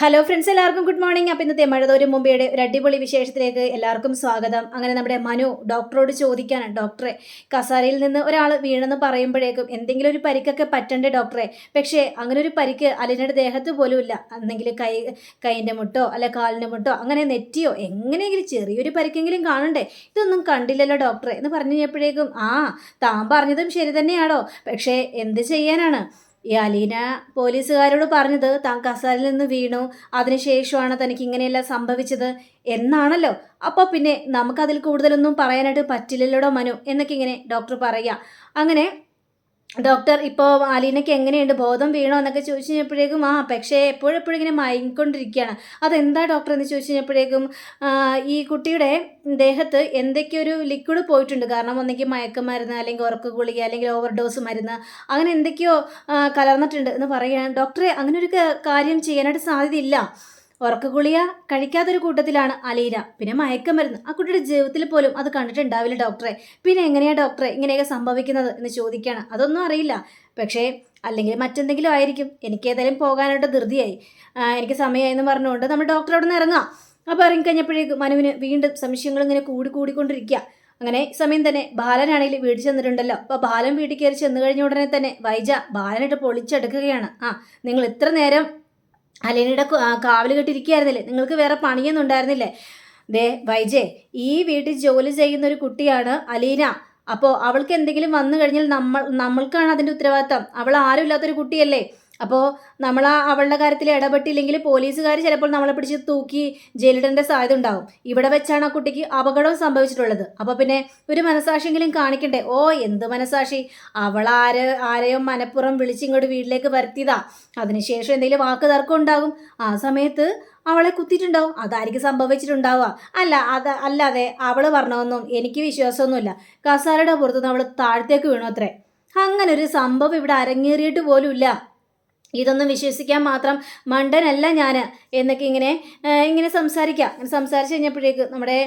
Hello friends എല്ലാവർക്കും good morning അപ്പം ഇന്നത്തെ മഴതോരും മുമ്പയുടെ ഒരു അടിപൊളി വിശേഷത്തിലേക്ക് എല്ലാവർക്കും സ്വാഗതം. അങ്ങനെ നമ്മുടെ മനു ഡോക്ടറോട് ചോദിക്കാനാണ് ഡോക്ടറെ കസാരയിൽ നിന്ന് ഒരാൾ വീണെന്ന് പറയുമ്പോഴേക്കും എന്തെങ്കിലും ഒരു പരിക്കൊക്കെ പറ്റണ്ടേ ഡോക്ടറെ പക്ഷേ അങ്ങനെ ഒരു പരിക്ക് അലിനയുടെ ദേഹത്ത് പോലും ഇല്ല. എന്തെങ്കിലും കൈ കൈന്റെ മുട്ടോ അല്ലെ കാലിന്റെ മുട്ടോ അങ്ങനെ നെറ്റിയോ എങ്ങനെയെങ്കിലും ചെറിയൊരു പരിക്കെങ്കിലും കാണണ്ടേ? ഇതൊന്നും കണ്ടില്ലല്ലോ ഡോക്ടറെ എന്ന് പറഞ്ഞു കഴിഞ്ഞപ്പോഴേക്കും ആ താൻ പറഞ്ഞതും ശരി തന്നെയാണോ? പക്ഷേ എന്ത് ചെയ്യാനാണ്? ഈ അലീന പോലീസുകാരോട് പറഞ്ഞത് താൻ കസാലിൽ നിന്ന് വീണു അതിനുശേഷമാണ് തനിക്ക് ഇങ്ങനെയെല്ലാം സംഭവിച്ചത് എന്നാണല്ലോ. അപ്പോൾ പിന്നെ നമുക്കതിൽ കൂടുതലൊന്നും പറയാനായിട്ട് പറ്റില്ലല്ലോടോ മനു? എന്നൊക്കെ ഇങ്ങനെ ഡോക്ടർ പറയുക. അങ്ങനെ ഡോക്ടർ ഇപ്പോൾ അലീനയ്ക്ക് എങ്ങനെയുണ്ട്? ബോധം വീണോ എന്നൊക്കെ ചോദിച്ചു കഴിഞ്ഞപ്പോഴേക്കും ആ പക്ഷേ എപ്പോഴെപ്പോഴും ഇങ്ങനെ മയങ്ങിക്കൊണ്ടിരിക്കുകയാണ്. അതെന്താ ഡോക്ടർ എന്ന് ചോദിച്ചു കഴിഞ്ഞപ്പോഴേക്കും ഈ കുട്ടിയുടെ ദേഹത്ത് എന്തൊക്കെയൊരു ലിക്വിഡ് പോയിട്ടുണ്ട്? കാരണം ഒന്നെങ്കിൽ മയക്കുമരുന്ന് അല്ലെങ്കിൽ ഉറക്ക ഗുളിക അല്ലെങ്കിൽ ഓവർ ഡോസ് മരുന്ന് അങ്ങനെ എന്തൊക്കെയോ കലർന്നിട്ടുണ്ട് എന്ന് പറയുകയാണ്. ഡോക്ടറെ അങ്ങനെ ഒരു കാര്യം ചെയ്യാനായിട്ട് സാധ്യതയില്ല. ഉറക്കഗുളിക കഴിക്കാത്തൊരു കൂട്ടത്തിലാണ് അലീന. പിന്നെ മയക്കമരുന്ന്. ആ കുട്ടിയുടെ ജീവിതത്തിൽ പോലും അത് കണ്ടിട്ടുണ്ടാവില്ല ഡോക്ടറെ. പിന്നെ എങ്ങനെയാണ് ഡോക്ടറെ ഇങ്ങനെയൊക്കെ സംഭവിക്കുന്നത് എന്ന് ചോദിക്കുകയാണ്. അതൊന്നും അറിയില്ല. പക്ഷേ അല്ലെങ്കിൽ മറ്റെന്തെങ്കിലും ആയിരിക്കും. എനിക്ക് ഏതായാലും പോകാനായിട്ട് ധൃതിയായി. എനിക്ക് സമയമായി എന്ന് പറഞ്ഞുകൊണ്ട് നമ്മൾ ഡോക്ടറോട് നിന്ന് ഇറങ്ങാം. അപ്പോൾ ഇറങ്ങിക്കഴിഞ്ഞപ്പോഴേക്ക് മനുവിന് വീണ്ടും സംശയങ്ങൾ ഇങ്ങനെ കൂടി കൂടിക്കൊണ്ടിരിക്കുക. അങ്ങനെ സമയം തന്നെ ബാലനാണെങ്കിൽ വീട്ടിൽ ചെന്നിട്ടുണ്ടല്ലോ. അപ്പോൾ ബാലൻ വീട്ടിൽ കയറി ചെന്ന് കഴിഞ്ഞ ഉടനെ തന്നെ വൈജ ബാലനായിട്ട് പൊളിച്ചെടുക്കുകയാണ്. ആ നിങ്ങൾ ഇത്ര നേരം അലീനയുടെ കാവൽ കെട്ടിരിക്കുകയായിരുന്നില്ലേ? നിങ്ങൾക്ക് വേറെ പണിയൊന്നും ഉണ്ടായിരുന്നില്ലേ? ദേ വൈജേ ഈ വീട്ടിൽ ജോലി ചെയ്യുന്ന ഒരു കുട്ടിയാണ് അലീന. അപ്പോൾ അവൾക്ക് എന്തെങ്കിലും വന്നു കഴിഞ്ഞാൽ നമ്മൾ നമ്മൾക്കാണ് അതിന്റെ ഉത്തരവാദിത്തം. അവൾ ആരും ഇല്ലാത്തൊരു കുട്ടിയല്ലേ? അപ്പോൾ നമ്മൾ ആ അവളുടെ കാര്യത്തിൽ ഇടപെട്ടില്ലെങ്കിൽ പോലീസുകാർ ചിലപ്പോൾ നമ്മളെ പിടിച്ച് തൂക്കി ജയിലിടേണ്ട സാധ്യത ഉണ്ടാവും. ഇവിടെ വെച്ചാണ് ആ കുട്ടിക്ക് അപകടം സംഭവിച്ചിട്ടുള്ളത്. അപ്പോൾ പിന്നെ ഒരു മനസാക്ഷിയെങ്കിലും കാണിക്കണ്ടേ? ഓ എന്ത് മനസാക്ഷി അവൾ ആര് ആരെയും മനപ്പുറം വിളിച്ചിങ്ങോട്ട് വീട്ടിലേക്ക് വരുത്തിയതാ. അതിനുശേഷം എന്തെങ്കിലും വാക്ക് തർക്കം ഉണ്ടാകും. ആ സമയത്ത് അവളെ കുത്തിയിട്ടുണ്ടാവും. അതായിരിക്കും സംഭവിച്ചിട്ടുണ്ടാവുക. അല്ല അത് അല്ലാതെ അവൾ പറഞ്ഞതൊന്നും എനിക്ക് വിശ്വാസമൊന്നുമില്ല. കസാരയുടെ പുറത്തുനിന്ന് അവൾ താഴത്തേക്ക് വീണു അത്രേ. അങ്ങനെ ഒരു സംഭവം ഇവിടെ അരങ്ങേറിയിട്ട് പോലുമില്ല ഇതൊന്നും വിശ്വസിക്കാൻ മാത്രം മണ്ടനല്ല ഞാൻ എന്നൊക്കെ ഇങ്ങനെ ഇങ്ങനെ സംസാരിക്കാം. ഇങ്ങനെ സംസാരിച്ച് കഴിഞ്ഞപ്പോഴേക്ക് നമ്മുടെ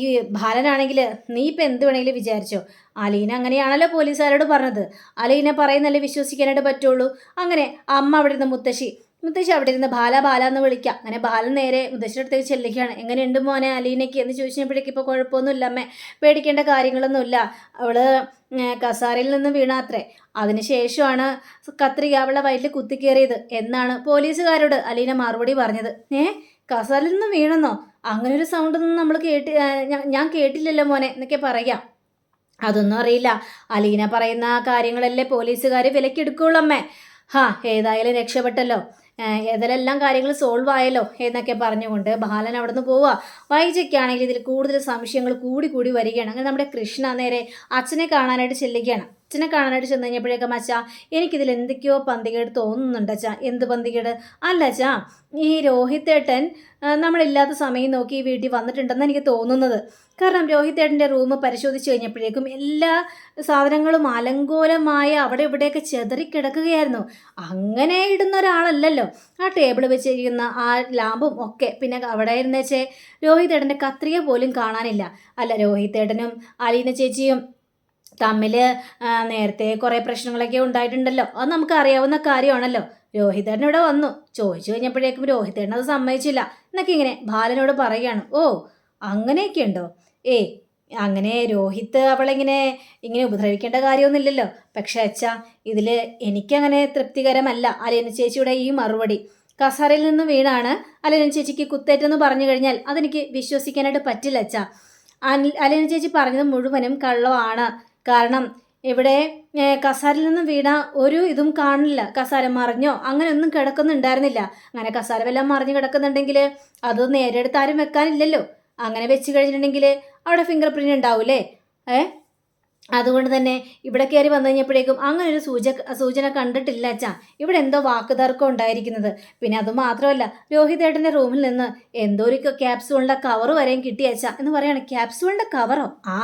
ഈ ബാലനാണെങ്കിൽ നീ ഇപ്പം എന്ത് വേണമെങ്കിലും വിചാരിച്ചോ. അലീന അങ്ങനെയാണല്ലോ പോലീസുകാരോട് പറഞ്ഞത്. അലീന പറയുന്നല്ലേ വിശ്വസിക്കാനായിട്ട് പറ്റുള്ളൂ. അങ്ങനെ അമ്മ അവിടെ നിന്ന് മുത്തശ്ശി മുത്തശ്ശി അവിടെ ഇരുന്ന് ബാല ബാല എന്ന് വിളിക്കാം. അങ്ങനെ ബാലൻ നേരെ മുത്തശ്ശിയുടെ അടുത്തേക്ക് ചെല്ലുകയാണ്. എങ്ങനെയുണ്ട് മോനെ അലീനയ്ക്ക്? എന്ന് ചോദിച്ചപ്പോഴേക്കും ഇപ്പോൾ കുഴപ്പമൊന്നുമില്ല അമ്മേ. പേടിക്കേണ്ട കാര്യങ്ങളൊന്നുമില്ല. അവൾ കസാരയിൽ നിന്ന് വീണാത്രേ. അതിനുശേഷമാണ് കത്രിക അവളെ വയറ്റിൽ കുത്തിക്കേറിയത്. എന്നാണ് പോലീസുകാരോട് അലീന മറുപടി പറഞ്ഞത്. ഏ കസാരയിൽ നിന്ന് വീണെന്നോ? അങ്ങനെ ഒരു സൗണ്ടൊന്നും നമ്മൾ കേട്ടി ഞാൻ കേട്ടില്ലല്ലോ മോനെ എന്നൊക്കെ പറയാം. അതൊന്നും അറിയില്ല. അലീന പറയുന്ന കാര്യങ്ങളല്ലേ പോലീസുകാർ വിലക്കെടുക്കുള്ളൂ അമ്മേ. ഹാ ഏതായാലും രക്ഷപ്പെട്ടല്ലോ. ഏതെല്ലാം കാര്യങ്ങൾ സോൾവ് ആയല്ലോ എന്നൊക്കെ പറഞ്ഞുകൊണ്ട് ബാലൻ അവിടെ നിന്ന് പോവുക. വൈജയ്ക്കാണെങ്കിൽ ഇതിൽ കൂടുതൽ സംശയങ്ങൾ കൂടി കൂടി വരികയാണ്. അങ്ങനെ നമ്മുടെ കൃഷ്ണ നേരെ അച്ഛനെ കാണാനായിട്ട് ചെല്ലുകയാണ്. അച്ഛനെ കാണാനായിട്ട് ചെന്ന് കഴിഞ്ഞപ്പോഴേക്കും അച്ഛാ എനിക്കിതിൽ എന്തൊക്കെയോ പന്തികേട് തോന്നുന്നുണ്ട് അച്ഛാ. എന്ത് പന്തികേട്? അല്ല അച്ഛാ ഈ രോഹിത്തേട്ടൻ നമ്മളില്ലാത്ത സമയം നോക്കി ഈ വീട്ടിൽ വന്നിട്ടുണ്ടെന്ന് എനിക്ക് തോന്നുന്നത്. കാരണം രോഹിത്തേട്ടന്റെ റൂം പരിശോധിച്ച് കഴിഞ്ഞപ്പോഴേക്കും എല്ലാ സാധനങ്ങളും അലങ്കോലമായ അവിടെ ഇവിടെയൊക്കെ ചെതറിക്കിടക്കുകയായിരുന്നു അങ്ങനെ ഇടുന്ന ഒരാളല്ലല്ലോ. ആ ടേബിൾ വെച്ചിരിക്കുന്ന ആ ലാമ്പും ഒക്കെ. പിന്നെ അവിടെ ഇരുന്നേച്ചേ രോഹിത്തേട്ടന്റെ കത്രിക പോലും കാണാനില്ല. അല്ല രോഹിത്തേട്ടനും അലീന ചേച്ചിയും തമ്മിൽ നേരത്തെ കുറേ പ്രശ്നങ്ങളൊക്കെ ഉണ്ടായിട്ടുണ്ടല്ലോ. അത് നമുക്ക് അറിയാവുന്ന കാര്യമാണല്ലോ. രോഹിതേട്ടൻ ഇവിടെ വന്നു. ചോദിച്ചു കഴിഞ്ഞപ്പോഴേക്കും രോഹിതേട്ടൻ അത് സമ്മതിച്ചില്ല. എന്നൊക്കെ ഇങ്ങനെ ബാലനോട് പറയുകയാണ്. ഓ അങ്ങനെയൊക്കെ ഉണ്ടോ? ഏ അങ്ങനെ രോഹിത് അവളെങ്ങനെ ഇങ്ങനെ ഉപദ്രവിക്കേണ്ട കാര്യമൊന്നുമില്ലല്ലോ. പക്ഷെ അച്ഛാ ഇതിൽ എനിക്കങ്ങനെ തൃപ്തികരമല്ല. അലീന ചേച്ചിയുടെ ഈ മറുപടി. കസാരയിൽ നിന്ന് വീണാണ് അലീന ചേച്ചിക്ക് കുത്തേറ്റെന്ന് പറഞ്ഞു കഴിഞ്ഞാൽ അതെനിക്ക് വിശ്വസിക്കാനായിട്ട് പറ്റില്ല അച്ഛാ. അലീന ചേച്ചി പറഞ്ഞത് മുഴുവനും കള്ളമാണ്. കാരണം ഇവിടെ കസാരയിൽ നിന്നും വീണ ഒരു ഇതും കാണില്ല. കസാര മറിഞ്ഞോ? അങ്ങനെ ഒന്നും കിടക്കുന്നുണ്ടായിരുന്നില്ല. അങ്ങനെ കസാര വല്ലതും മറിഞ്ഞു കിടക്കുന്നുണ്ടെങ്കിൽ അത് നേരെ എടുത്ത് ആരും വെക്കാനില്ലല്ലോ. അങ്ങനെ വെച്ച് കഴിഞ്ഞിട്ടുണ്ടെങ്കിൽ അവിടെ ഫിംഗർ പ്രിന്റ് ഉണ്ടാവൂലേ ഏ? അതുകൊണ്ട് തന്നെ ഇവിടെ കയറി വന്നു കഴിഞ്ഞപ്പോഴേക്കും അങ്ങനെ ഒരു സൂച സൂചന കണ്ടിട്ടില്ല അച്ഛാ. ഇവിടെ എന്തോ വാക്കുതർക്കം ഉണ്ടായിരിക്കുന്നത്. പിന്നെ അത് മാത്രമല്ല രോഹിതേട്ടന്റെ റൂമിൽ നിന്ന് എന്തോ ഒരു ക്യാപ്സൂളിന്റെ കവർ വരെയും കിട്ടിയ അച്ഛാ എന്ന് പറയാണ്. ക്യാപ്സൂളിന്റെ കവറോ? ആ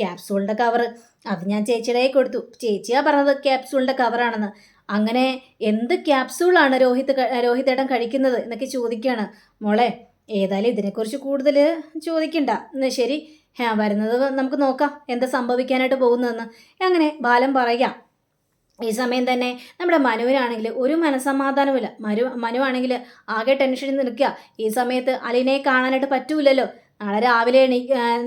ക്യാപ്സൂളിന്റെ കവർ അത് ഞാൻ ചേച്ചിയുടെ കൊടുത്തു. ചേച്ചിയാ പറഞ്ഞത് ക്യാപ്സൂളിന്റെ കവറാണെന്ന് അങ്ങനെ എന്ത് ക്യാപ്സൂളാണ് രോഹിത് രോഹിതേട്ടൻ കഴിക്കുന്നത് എന്നൊക്കെ ചോദിക്കുകയാണ് മോളെ ഏതായാലും ഇതിനെക്കുറിച്ച് കൂടുതൽ ചോദിക്കണ്ട. എന്നാൽ ശരി. വരുന്നത് നമുക്ക് നോക്കാം. എന്താ സംഭവിക്കാനായിട്ട് പോകുന്നതെന്ന്. അങ്ങനെ ബാലം പറയാം ഈ സമയം തന്നെ നമ്മുടെ മനുവിനാണെങ്കിൽ ഒരു മനസമാധാനമില്ല മനു മനുവാണെങ്കിൽ ആകെ ടെൻഷനിൽ നിൽക്കുക. ഈ സമയത്ത് അലിനെ കാണാനായിട്ട് പറ്റൂലല്ലോ. നാളെ രാവിലെ എണീ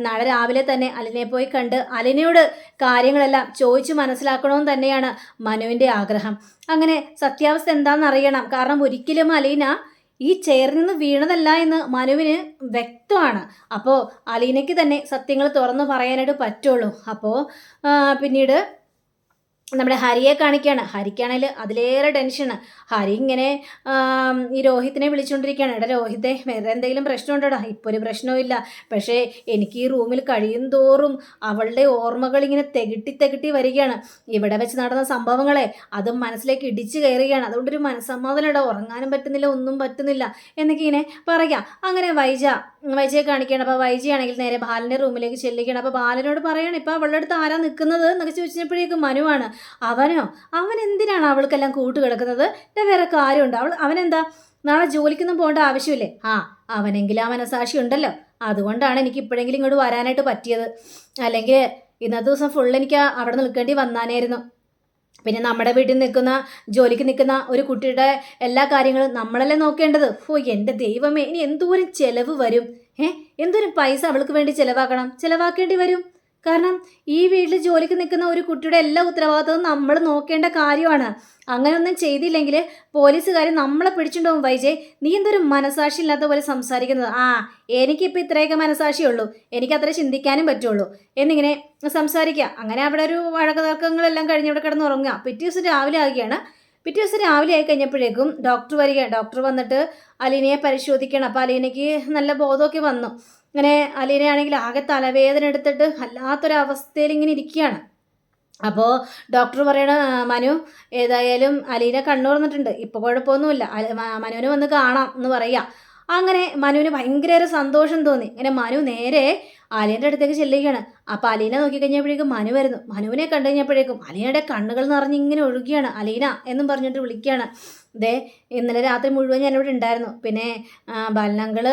നാളെ രാവിലെ തന്നെ അലിനെ പോയി കണ്ട് അലിനയോട് കാര്യങ്ങളെല്ലാം ചോദിച്ചു മനസ്സിലാക്കണമെന്ന് തന്നെയാണ് മനുവിന്റെ ആഗ്രഹം. അങ്ങനെ സത്യാവസ്ഥ എന്താണെന്ന് അറിയണം. കാരണം ഒരിക്കലും അലീന ഈ ചെയറിൽ നിന്ന് വീണതല്ല എന്ന് മനുവിന് വ്യക്തമാണ്. അപ്പോൾ അലീനയ്ക്ക് തന്നെ സത്യങ്ങൾ തുറന്നു പറയാനായിട്ട് പറ്റുള്ളൂ. അപ്പോൾ പിന്നീട് നമ്മുടെ ഹരിയെ കാണിക്കുകയാണ്. ഹരിക്കാണെങ്കിൽ അതിലേറെ ടെൻഷനാണ് ഹരി ഇങ്ങനെ ഈ രോഹിത്തിനെ വിളിച്ചുകൊണ്ടിരിക്കുകയാണ് എടാ രോഹിത്തെ വേറെ എന്തെങ്കിലും പ്രശ്നമുണ്ടോടാ? ഇപ്പോൾ ഒരു പ്രശ്നവുമില്ല. പക്ഷേ എനിക്ക് ഈ റൂമിൽ കഴിയും തോറും അവളുടെ ഓർമ്മകൾ ഇങ്ങനെ തെകിട്ടി തെകിട്ടി വരികയാണ്. ഇവിടെ വെച്ച് നടന്ന സംഭവങ്ങളെ അതും മനസ്സിലേക്ക് ഇടിച്ചു കയറുകയാണ്. അതുകൊണ്ടൊരു മനസ്സമാധാനം ഇടാ ഉറങ്ങാനും പറ്റുന്നില്ല ഒന്നും പറ്റുന്നില്ല. എന്നൊക്കെ ഇങ്ങനെ പറയാം. അങ്ങനെ വൈജ വൈജയെ കാണിക്കുകയാണ്. അപ്പോൾ വൈജയാണെങ്കിൽ നേരെ ബാലന്റെ റൂമിലേക്ക് ചെല്ലുകയാണ്. അപ്പോൾ ബാലനോട് പറയാണ് ഇപ്പോൾ അവളുടെ അടുത്ത് ആരാ നിൽക്കുന്നത് എന്നൊക്കെ ചോദിച്ചപ്പോഴേക്കും മനുവാണ്. അവനോ? അവൻ എന്തിനാണ് അവൾക്കെല്ലാം കൂട്ട് കിടക്കുന്നത്? ഇത് വേറെ കാര്യമുണ്ട്. അവൾ അവനെന്താ? നാളെ ജോലിക്കൊന്നും പോകേണ്ട ആവശ്യമില്ലേ? ആ അവനെങ്കിലും ആ മനസാക്ഷി ഉണ്ടല്ലോ. അതുകൊണ്ടാണ് എനിക്ക് ഇപ്പോഴെങ്കിലും ഇങ്ങോട്ട് വരാനായിട്ട് പറ്റിയത്. അല്ലെങ്കിൽ ഇന്നത്തെ ദിവസം ഫുൾ എനിക്ക് അവിടെ നിൽക്കേണ്ടി വന്നാനായിരുന്നു. പിന്നെ നമ്മുടെ വീട്ടിൽ നിൽക്കുന്ന ജോലിക്ക് നിൽക്കുന്ന ഒരു കുട്ടിയുടെ എല്ലാ കാര്യങ്ങളും നമ്മളല്ലേ നോക്കേണ്ടത്? ഓ എന്റെ ദൈവമേ ഇനി എന്തോരം ചിലവ് വരും? ഏഹ് എന്തോരം പൈസ അവൾക്ക് വേണ്ടി ചിലവാക്കണം? ചിലവാക്കേണ്ടി വരും? കാരണം ഈ വീട്ടിൽ ജോലിക്ക് നിൽക്കുന്ന ഒരു കുട്ടിയുടെ എല്ലാ ഉത്തരവാദിത്തവും നമ്മൾ നോക്കേണ്ട കാര്യമാണ്. അങ്ങനെയൊന്നും ചെയ്തില്ലെങ്കിൽ പോലീസുകാർ നമ്മളെ പിടിച്ചിട്ടുണ്ടാവും വൈജയ്. നീ എന്തൊരു മനസാക്ഷി ഇല്ലാത്ത പോലെ സംസാരിക്കുന്നത്? ആ എനിക്കിപ്പോൾ ഇത്രയൊക്കെ മനസാക്ഷിയുള്ളൂ എനിക്ക് അത്ര ചിന്തിക്കാനും പറ്റുള്ളൂ. എന്നിങ്ങനെ സംസാരിക്കുക അങ്ങനെ അവിടെ ഒരു വഴക്ക് തർക്കങ്ങളെല്ലാം കഴിഞ്ഞ് അവിടെ കിടന്ന് ഉറങ്ങുക പിറ്റേ ദിവസം രാവിലെ ആകുകയാണ് പിറ്റേ ദിവസം രാവിലെ ആയി കഴിഞ്ഞപ്പോഴേക്കും ഡോക്ടർ വരിക. ഡോക്ടർ വന്നിട്ട് അലീനയെ പരിശോധിക്കണം. അപ്പോൾ അലീനയ്ക്ക് നല്ല ബോധമൊക്കെ വന്നു. ഇങ്ങനെ അലീനയാണെങ്കിൽ ആകെ തലവേദന എടുത്തിട്ട് വല്ലാത്തൊരവസ്ഥയിൽ ഇങ്ങനെ ഇരിക്കുകയാണ്. അപ്പോൾ ഡോക്ടർ പറയണ മനു ഏതായാലും അലീന കണ്ണു തുറന്നിട്ടുണ്ട് ഇപ്പോൾ കുഴപ്പമൊന്നുമില്ല മനുവിന് വന്ന് കാണാം എന്ന് പറയുക അങ്ങനെ മനുവിന് ഭയങ്കര സന്തോഷം തോന്നി. ഇങ്ങനെ മനു നേരെ അലീന്റെ അടുത്തേക്ക് ചെല്ലുകയാണ്. അപ്പോൾ അലീന നോക്കിക്കഴിഞ്ഞപ്പോഴേക്കും മനു വരുന്നു. മനുവിനെ കണ്ടു കഴിഞ്ഞപ്പോഴേക്കും അലീനയുടെ കണ്ണുകൾ നിറഞ്ഞ് ഇങ്ങനെ ഒഴുകിയാണ് അലീന എന്നും പറഞ്ഞിട്ട് വിളിക്കുകയാണ്. ദേ ഇന്നലെ രാത്രി മുഴുവൻ ഞാനിവിടെ ഉണ്ടായിരുന്നു. പിന്നെ ആ, ബാലനങ്കൾ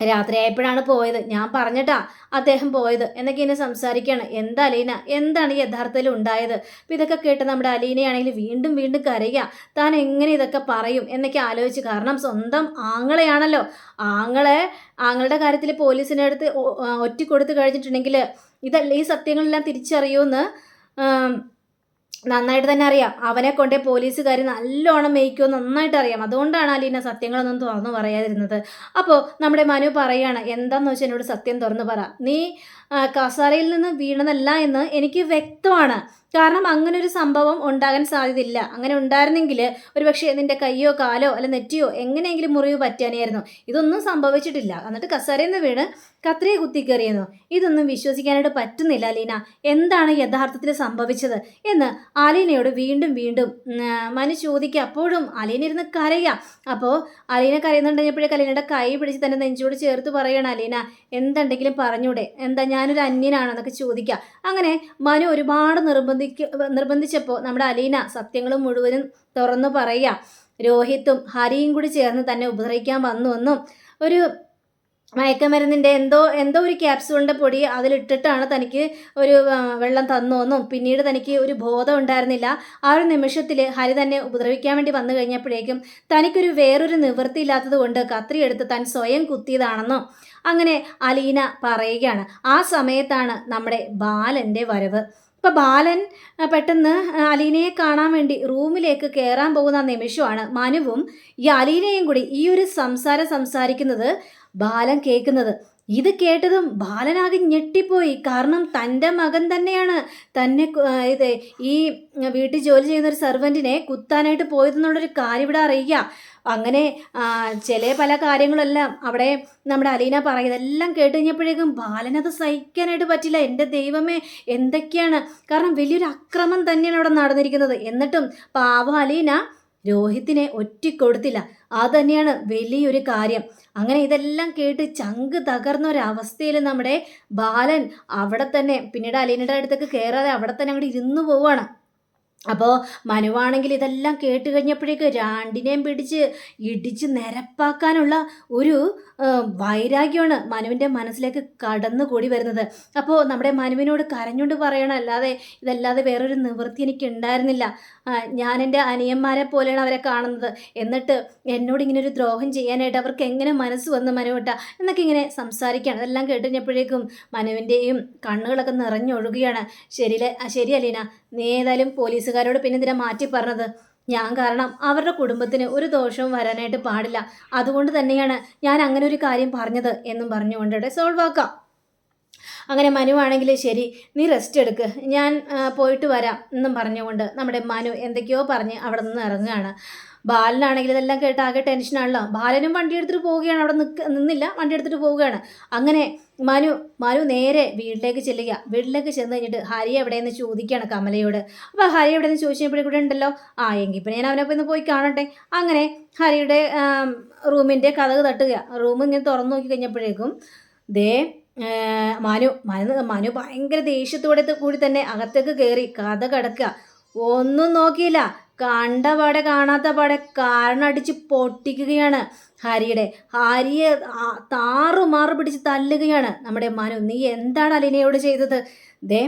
രാത്രിയായപ്പോഴാണ് പോയത്. ഞാൻ പറഞ്ഞിട്ടാ അദ്ദേഹം പോയത്. എന്നൊക്കെ ഇനി സംസാരിക്കുകയാണ് എന്താ അലീന? എന്താണ് യഥാർത്ഥത്തിൽ ഉണ്ടായത്? അപ്പം ഇതൊക്കെ കേട്ട് നമ്മുടെ അലീനയാണെങ്കിൽ വീണ്ടും വീണ്ടും കരയുക താൻ എങ്ങനെ ഇതൊക്കെ പറയും? എന്നൊക്കെ ആലോചിച്ച്. കാരണം സ്വന്തം ആങ്ങളെയാണല്ലോ. ആങ്ങളെ ആങ്ങളുടെ കാര്യത്തിൽ പോലീസിന്റെ അടുത്ത് ഒറ്റ കൊടുത്ത് കഴിഞ്ഞിട്ടുണ്ടെങ്കിൽ ഇതല്ല ഈ സത്യങ്ങളെല്ലാം തിരിച്ചറിയുമെന്ന് നന്നായിട്ട് തന്നെ അറിയാം. അവനെ കൊണ്ടേ പോലീസുകാർ നല്ലോണം മേയ്ക്കുമോ നന്നായിട്ട് അറിയാം. അതുകൊണ്ടാണ് അലീന സത്യങ്ങളൊന്നും തുറന്നു പറയാതിരുന്നത്. അപ്പോൾ നമ്മുടെ മനു പറയാണ് എന്താന്ന് വെച്ചാൽ എന്നോട് സത്യം തുറന്നു പറ. നീ കസാരയിൽ നിന്ന് വീണതല്ല എന്ന് എനിക്ക് വ്യക്തമാണ്. കാരണം അങ്ങനെ ഒരു സംഭവം ഉണ്ടാകാൻ സാധ്യതയില്ല. അങ്ങനെ ഉണ്ടായിരുന്നെങ്കിൽ ഒരുപക്ഷെ നിന്റെ കയ്യോ കാലോ അല്ല നെറ്റിയോ എങ്ങനെയെങ്കിലും മുറിവ് പറ്റാനായിരുന്നു ഇതൊന്നും സംഭവിച്ചിട്ടില്ല. എന്നിട്ട് കസാരയിൽ നിന്ന് വീണ് കത്രയെ കുത്തിക്കേറിയെന്നു. ഇതൊന്നും വിശ്വസിക്കാനായിട്ട് പറ്റുന്നില്ല അലീന എന്താണ് യഥാർത്ഥത്തിൽ സംഭവിച്ചത് എന്ന് അലീനയോട് വീണ്ടും വീണ്ടും മനു ചോദിക്കുക. അപ്പോഴും അലീന ഇരുന്ന് കരയുക അപ്പോൾ അലീന കരയുന്നുണ്ടെപ്പോഴേക്ക് അലീനയുടെ കൈ പിടിച്ച് തന്നെ നെഞ്ചോട് ചേർത്ത് പറയണം അലീന എന്തുണ്ടെങ്കിലും പറഞ്ഞൂടെ. എന്താ ഞാനൊരു അന്യനാണെന്നൊക്കെ ചോദിക്കുക അങ്ങനെ മനു ഒരുപാട് നിർബന്ധിക്ക നിർബന്ധിച്ചപ്പോൾ നമ്മുടെ അലീന സത്യങ്ങൾ മുഴുവനും തുറന്നു പറയുക. രോഹിത്തും ഹരിയും കൂടി ചേർന്ന് തന്നെ ഉപദ്രവിക്കാൻ വന്നു എന്നും ഒരു മയക്കമരുന്നിന്റെ എന്തോ എന്തോ ഒരു ക്യാപ്സൂളിന്റെ പൊടി അതിലിട്ടിട്ടാണ് തനിക്ക് ഒരു വെള്ളം തന്നുവെന്നും പിന്നീട് തനിക്ക് ഒരു ബോധം ഉണ്ടായിരുന്നില്ല. ആ ഒരു നിമിഷത്തിൽ ഹരി തന്നെ ഉപദ്രവിക്കാൻ വേണ്ടി വന്നു കഴിഞ്ഞപ്പോഴേക്കും തനിക്കൊരു വേറൊരു നിവൃത്തിയില്ലാത്തത് കൊണ്ട് കത്രിയെടുത്ത് താൻ സ്വയം കുത്തിയതാണെന്നും അങ്ങനെ അലീന പറയുകയാണ്. ആ സമയത്താണ് നമ്മുടെ ബാലന്റെ വരവ്. ഇപ്പം ബാലൻ പെട്ടെന്ന് അലീനയെ കാണാൻ വേണ്ടി റൂമിലേക്ക് കയറാൻ പോകുന്ന നിമിഷമാണ് മനുവും ഈ അലീനയും കൂടി ഈ ഒരു സംസാരം സംസാരിക്കുന്നത് ബാലൻ കേൾക്കുന്നത്. ഇത് കേട്ടതും ബാലനാകെ ഞെട്ടിപ്പോയി. കാരണം തന്റെ മകൻ തന്നെയാണ് തന്നെ ഇത് ഈ വീട്ടിൽ ജോലി ചെയ്യുന്ന ഒരു സെർവന്റിനെ കുത്താനായിട്ട് പോയതെന്നുള്ളൊരു കാര്യം ഇവിടെ അറിയുക അങ്ങനെ ചില പല കാര്യങ്ങളെല്ലാം അവിടെ നമ്മുടെ അലീന പറയുന്നത് എല്ലാം കേട്ട് കഴിഞ്ഞപ്പോഴേക്കും ബാലനത് സഹിക്കാനായിട്ട് പറ്റില്ല. എന്റെ ദൈവമേ എന്തൊക്കെയാണ്? കാരണം വലിയൊരു അക്രമം തന്നെയാണ് അവിടെ നടന്നിരിക്കുന്നത്. എന്നിട്ടും പാവ അലീന രോഹിത്തിനെ ഒറ്റിക്കൊടുത്തില്ല. അത് തന്നെയാണ് വലിയൊരു കാര്യം. അങ്ങനെ ഇതെല്ലാം കേട്ട് ചങ്ക് തകർന്ന ഒരവസ്ഥയിൽ നമ്മുടെ ബാലൻ അവിടെ തന്നെ പിന്നീട് അലീനയുടെ അടുത്തേക്ക് കയറാതെ അവിടെ തന്നെ അങ്ങോട്ട് ഇരുന്നു പോവാണ്. അപ്പോൾ മനുവാണെങ്കിൽ ഇതെല്ലാം കേട്ട് കഴിഞ്ഞപ്പോഴേക്ക് രണ്ടിനെയും പിടിച്ച് ഇടിച്ച് നിരപ്പാക്കാനുള്ള ഒരു വൈരാഗ്യമാണ് മനുവിന്റെ മനസ്സിലേക്ക് കടന്നു കൂടി വരുന്നത്. അപ്പോൾ നമ്മുടെ മനുവിനോട് കരഞ്ഞുകൊണ്ട് പറയണം. അല്ലാതെ ഇതല്ലാതെ വേറൊരു നിവൃത്തി എനിക്ക് ഉണ്ടായിരുന്നില്ല ഞാൻ എന്റെ അനിയന്മാരെ പോലെയാണ് അവരെ കാണുന്നത്. എന്നിട്ട് എന്നോട് ഇങ്ങനെ ഒരു ദ്രോഹം ചെയ്യാനായിട്ട് അവർക്ക് എങ്ങനെ മനസ്സ് വന്ന് മനുവട്ട? എന്നൊക്കെ ഇങ്ങനെ സംസാരിക്കുകയാണ്. അതെല്ലാം കേട്ട് കഴിഞ്ഞപ്പോഴേക്കും മനുവിന്റെയും കണ്ണുകളൊക്കെ നിറഞ്ഞൊഴുകുകയാണ്. ശരിയല്ലേ? ശരി അലീന നീ ഏതായാലും പോലീസുകാരോട് പിന്നെ ഇതിനെ മാറ്റി പറഞ്ഞത്? ഞാൻ കാരണം അവരുടെ കുടുംബത്തിന് ഒരു ദോഷവും വരാനായിട്ട് പാടില്ല. അതുകൊണ്ട് തന്നെയാണ് ഞാൻ അങ്ങനെ ഒരു കാര്യം പറഞ്ഞത് എന്നും പറഞ്ഞുകൊണ്ടിട്ട് സോൾവ് ആക്കാം. അങ്ങനെ മനു ആണെങ്കിൽ ശരി നീ റെസ്റ്റ് എടുക്ക്. ഞാൻ പോയിട്ട് വരാം എന്നും പറഞ്ഞുകൊണ്ട് നമ്മുടെ മനു എന്തൊക്കെയോ പറഞ്ഞ് അവിടെ നിന്ന് ഇറങ്ങുകയാണ്. ബാലനാണെങ്കിൽ ഇതെല്ലാം കേട്ട് ആകെ ടെൻഷനാണല്ലോ ബാലനും വണ്ടി എടുത്തിട്ട് പോവുകയാണ്. അവിടെ നിൽക്ക നിന്നില്ല വണ്ടി എടുത്തിട്ട് പോവുകയാണ്. അങ്ങനെ മനു മനു നേരെ വീട്ടിലേക്ക് ചെല്ലുക. വീട്ടിലേക്ക് ചെന്ന് കഴിഞ്ഞിട്ട് ഹരി എവിടെയെന്ന് ചോദിക്കുകയാണ് കമലയോട്. അപ്പോൾ ഹരി എവിടെയെന്ന് ചോദിച്ചപ്പോഴേ കൂടെ ഉണ്ടല്ലോ. ആ എങ്കിൽ പിന്നെ ഞാൻ അവനെ പോയി പോയി കാണട്ടെ. അങ്ങനെ ഹരിയുടെ റൂമിന്റെ കഥക് തട്ടുക. റൂം ഇങ്ങനെ തുറന്നു നോക്കി കഴിഞ്ഞപ്പോഴേക്കും ദേ മനു മനു മനു ഭയങ്കര ദേഷ്യത്തോടെ കൂടി തന്നെ അകത്തേക്ക് കയറി കഥ കിടക്കുക ഒന്നും നോക്കിയില്ല. കണ്ട പാടെ കാണാത്ത പാടെ കാരണടിച്ച് പൊട്ടിക്കുകയാണ്. ഹരിയുടെ ഹരിയെ താറുമാറു പിടിച്ച് തല്ലുകയാണ് നമ്മുടെ മനു. നീ എന്താണ് അലിനയോട് ചെയ്തത്? ദേ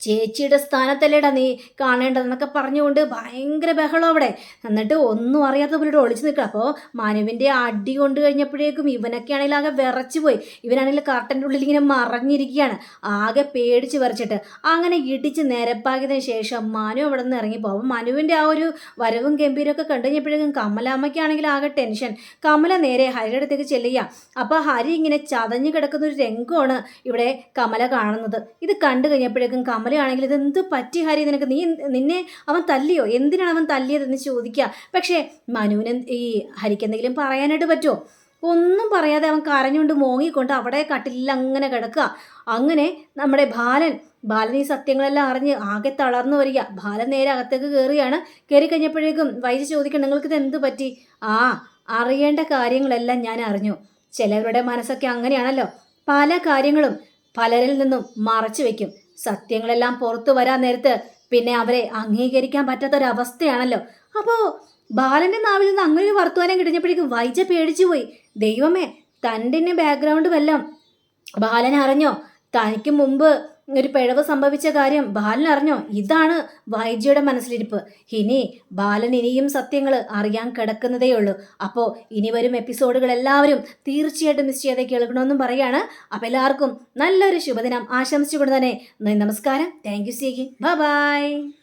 ചേച്ചിയുടെ സ്ഥാനത്തല്ലേടാ നീ കാണേണ്ടതെന്നൊക്കെ പറഞ്ഞുകൊണ്ട് ഭയങ്കര ബഹളം അവിടെ. എന്നിട്ട് ഒന്നും അറിയാത്ത പോലെ ഒളിച്ചു നിൽക്കുക അപ്പോൾ മനുവിന്റെ അടി കൊണ്ട് കഴിഞ്ഞപ്പോഴേക്കും ഇവനൊക്കെ ആണെങ്കിൽ ആകെ വിറച്ചു പോയി ഇവനാണെങ്കിൽ കർട്ടന്റെ ഉള്ളിൽ ഇങ്ങനെ മറഞ്ഞിരിക്കുകയാണ്. ആകെ പേടിച്ച് വിറച്ചിട്ട്. അങ്ങനെ ഇടിച്ച് നിരപ്പാക്കിയതിന് ശേഷം മനു അവിടെ നിന്ന് ഇറങ്ങിപ്പോൾ അപ്പം മനുവിന്റെ ആ ഒരു വരവും ഗംഭീരമൊക്കെ കണ്ടു കഴിഞ്ഞപ്പോഴേക്കും കമലാമ്മയ്ക്കാണെങ്കിൽ ആകെ ടെൻഷൻ. കമല നേരെ ഹരിയുടെ അടുത്തേക്ക് ചെല്ലുക അപ്പോൾ ഹരി ഇങ്ങനെ ചതഞ്ഞു കിടക്കുന്ന ഒരു രംഗമാണ് ഇവിടെ കമല കാണുന്നത്. ഇത് കണ്ടു കഴിഞ്ഞപ്പോഴേക്കും കമലയാണെങ്കിൽ ഇത് എന്ത് പറ്റി ഹരി? നിനക്ക് നീ നിന്നെ അവൻ തല്ലിയോ? എന്തിനാണ് അവൻ തല്ലിയതെന്ന് ചോദിക്കുക. പക്ഷേ മനുവിന് ഈ ഹരിക്ക് എന്തെങ്കിലും പറയാനായിട്ട് പറ്റുമോ? ഒന്നും പറയാതെ അവൻ കരഞ്ഞുകൊണ്ട് മോങ്ങിക്കൊണ്ട് അവിടെ കട്ടിലിൽ അങ്ങനെ കിടക്കുക. അങ്ങനെ നമ്മുടെ ബാലൻ ബാലൻ ഈ സത്യങ്ങളെല്ലാം അറിഞ്ഞ് ആകെ തളർന്നു വരിക. ബാലൻ നേരെ അകത്തേക്ക് കയറുകയാണ്. കയറി കഴിഞ്ഞപ്പോഴേക്കും വൈദ്യ ചോദിക്കണം നിങ്ങൾക്കിത് എന്ത് പറ്റി? ആ അറിയേണ്ട കാര്യങ്ങളെല്ലാം ഞാൻ അറിഞ്ഞു. ചിലവരുടെ മനസ്സൊക്കെ അങ്ങനെയാണല്ലോ. പല കാര്യങ്ങളും പലരിൽ നിന്നും മറച്ചു വെക്കും. സത്യങ്ങളെല്ലാം പുറത്തു വരാൻ നേരത്ത് പിന്നെ അവരെ അംഗീകരിക്കാൻ പറ്റാത്തൊരവസ്ഥയാണല്ലോ. അപ്പോൾ ബാലന്റെ നാവിൽ നിന്ന് അങ്ങനെ ഒരു വർത്തമാനം കിടഞ്ഞപ്പോഴേക്ക് വൈജ പേടിച്ചു പോയി. ദൈവമേ തന്റെ ബാക്ക്ഗ്രൗണ്ട് വല്ലം ബാലൻ അറിഞ്ഞോ തനിക്ക് മുമ്പ് ഒരു പിഴവ് സംഭവിച്ച കാര്യം ബാലൻ അറിഞ്ഞോ? ഇതാണ് വൈജിയുടെ മനസ്സിലിരിപ്പ്. ഇനി ബാലൻ ഇനിയും സത്യങ്ങൾ അറിയാൻ കിടക്കുന്നതേയുള്ളൂ. അപ്പോൾ ഇനി വരും എപ്പിസോഡുകൾ എല്ലാവരും തീർച്ചയായിട്ടും മിസ് ചെയ്തേ കേൾക്കണമെന്നും പറയാണ്. അപ്പോൾ എല്ലാവർക്കും നല്ലൊരു ശുഭദിനം. ആശംസിച്ചുകൊണ്ട് തന്നെ നമസ്കാരം. Thank you see bye.